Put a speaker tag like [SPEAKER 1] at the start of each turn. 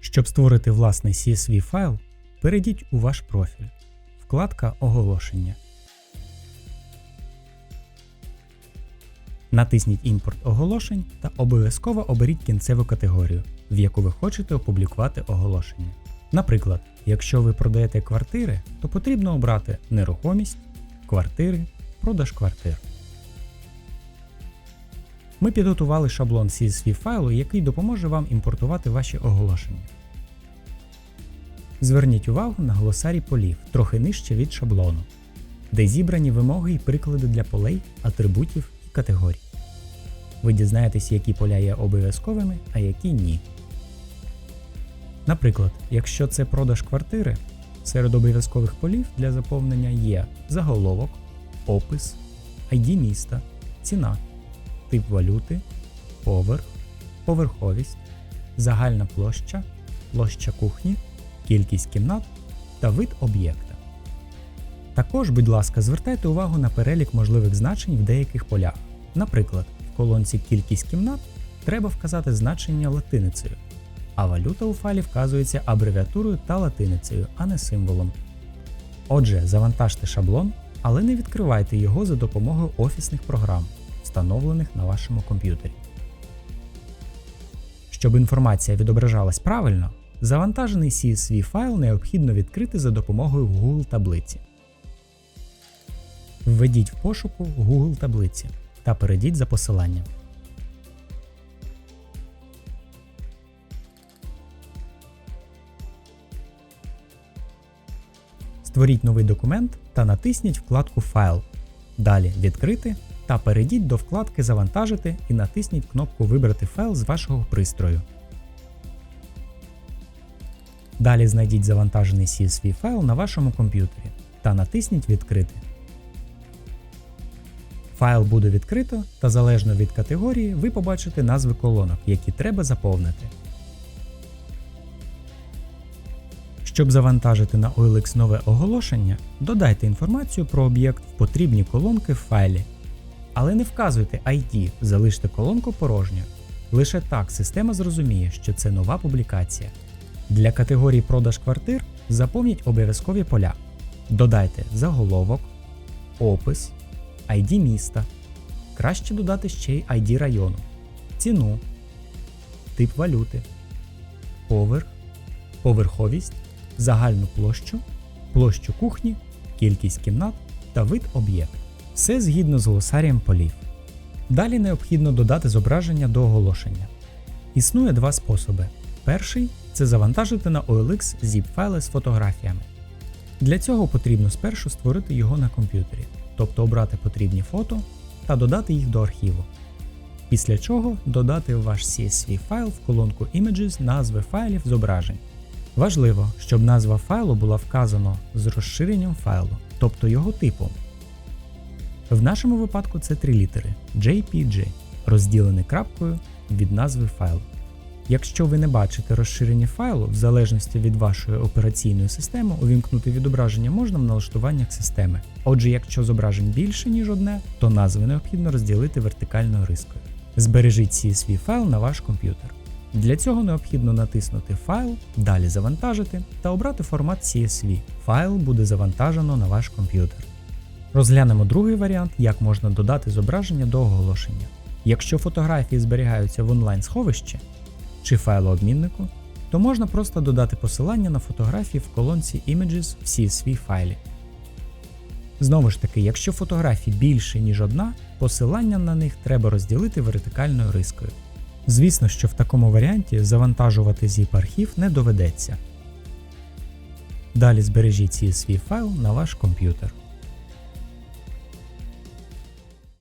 [SPEAKER 1] Щоб створити власний CSV файл, перейдіть у ваш профіль. Вкладка Оголошення. Натисніть Імпорт оголошень та обов'язково оберіть кінцеву категорію, в яку ви хочете опублікувати оголошення. Наприклад, якщо ви продаєте квартири, то потрібно обрати нерухомість, квартири, продаж квартир. Ми підготували шаблон CSV файлу, який допоможе вам імпортувати ваші оголошення. Зверніть увагу на глосарій полів трохи нижче від шаблону, де зібрані вимоги і приклади для полей, атрибутів і категорій. Ви дізнаєтесь, які поля є обов'язковими, а які ні. Наприклад, якщо це продаж квартири, серед обов'язкових полів для заповнення є заголовок, опис, ID міста, ціна, тип валюти, поверх, поверховість, загальна площа, площа кухні, кількість кімнат та вид об'єкта. Також, будь ласка, звертайте увагу на перелік можливих значень в деяких полях. Наприклад, в колонці Кількість кімнат треба вказати значення латиницею, а валюта у файлі вказується абревіатурою та латиницею, а не символом. Отже, завантажте шаблон, але не відкривайте його за допомогою офісних програм, встановлених на вашому комп'ютері. Щоб інформація відображалась правильно, завантажений CSV файл необхідно відкрити за допомогою Google таблиці. Введіть в пошуку Google таблиці та перейдіть за посиланням. Створіть новий документ та натисніть вкладку Файл. Далі Відкрити та перейдіть до вкладки Завантажити і натисніть кнопку Вибрати файл з вашого пристрою. Далі знайдіть завантажений CSV файл на вашому комп'ютері та натисніть Відкрити. Файл буде відкрито, та залежно від категорії ви побачите назви колонок, які треба заповнити. Щоб завантажити на OLX нове оголошення, додайте інформацію про об'єкт в потрібні колонки в файлі. Але не вказуйте ID, залиште колонку порожньою. Лише так система зрозуміє, що це нова публікація. Для категорії продаж квартир заповніть обов'язкові поля. Додайте заголовок, опис, ID міста. Краще додати ще й ID району, ціну, тип валюти, поверх, поверховість, загальну площу, площу кухні, кількість кімнат та вид об'єкт. Все згідно з глосарієм полів. Далі необхідно додати зображення до оголошення. Існує два способи. Перший це завантажити на OLX zip файли з фотографіями. Для цього потрібно спершу створити його на комп'ютері, тобто обрати потрібні фото та додати їх до архіву. Після чого додати ваш CSV файл в колонку Images назви файлів зображень. Важливо, щоб назва файлу була вказана з розширенням файлу, тобто його типом. В нашому випадку це три літери JPG, розділені крапкою від назви файлу. Якщо ви не бачите розширення файлу, в залежності від вашої операційної системи, увімкнути відображення можна в налаштуваннях системи. Отже, якщо зображень більше, ніж одне, то назви необхідно розділити вертикальною рискою. Збережіть CSV файл на ваш комп'ютер. Для цього необхідно натиснути Файл, далі завантажити та обрати формат CSV. Файл буде завантажено на ваш комп'ютер. Розглянемо другий варіант, як можна додати зображення до оголошення. Якщо фотографії зберігаються в онлайн-сховищі чи файлообміннику, то можна просто додати посилання на фотографії в колонці Images в CSV файлі. Знову ж таки, якщо фотографій більше, ніж одна, посилання на них треба розділити вертикальною рискою. Звісно, що в такому варіанті завантажувати zip архів не доведеться. Далі збережіть CSV файл на ваш комп'ютер.